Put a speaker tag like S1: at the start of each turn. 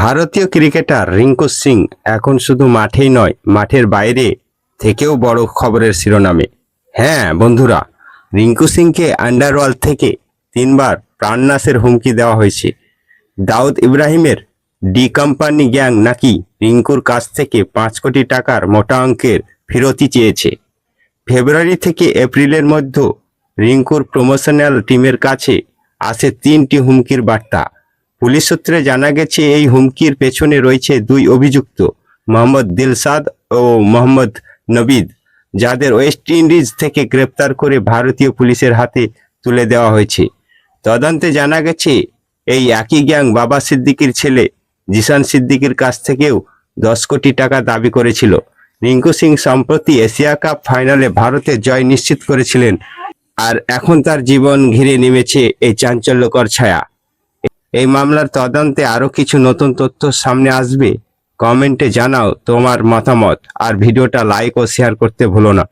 S1: ভারতীয় ক্রিকেটার রিঙ্কু সিং এখন শুধু মাঠেই নয়, মাঠের বাইরে থেকেও বড় খবরের শিরোনামে। হ্যাঁ বন্ধুরা, রিঙ্কু সিংকে আন্ডারওয়ার্ল্ড থেকে তিনবার প্রাণনাশের হুমকি দেওয়া হয়েছে। দাউদ ইব্রাহিমের ডি কোম্পানি গ্যাং নাকি রিঙ্কুর কাছ থেকে পাঁচ কোটি টাকার মোটা অঙ্কের ফেরতি চেয়েছে। ফেব্রুয়ারি থেকে এপ্রিলের মধ্যে রিঙ্কুর প্রমোশনাল টিমের কাছে আসে তিনটি হুমকির বার্তা। পুলিশ সূত্রে জানা গেছে, এই হুমকির পেছনে রয়েছে দুই অভিযুক্ত, মোহাম্মদ দিলসাদ ও মোহাম্মদ নবিদ, যাদের ওয়েস্ট ইন্ডিজ থেকে গ্রেপ্তার করে ভারতীয় পুলিশের হাতে তুলে দেওয়া হয়েছে। তদন্তে জানা গেছে, এই একই গ্যাং বাবা সিদ্দিকির ছেলে জিসান সিদ্দিকির কাছ থেকেও দশ কোটি টাকা দাবি করেছিল। রিঙ্কু সিং সম্প্রতি এশিয়া কাপ ফাইনালে ভারতের জয় নিশ্চিত করেছিলেন, আর এখন তার জীবন ঘিরে নেমেছে এই চাঞ্চল্যকর ছায়া। এই মামলার তদন্তে আরও কিছু নতুন তথ্য সামনে আসবে। কমেন্টে জানাও তোমার মতামত, আর ভিডিওটা লাইক ও শেয়ার করতে ভুলো না।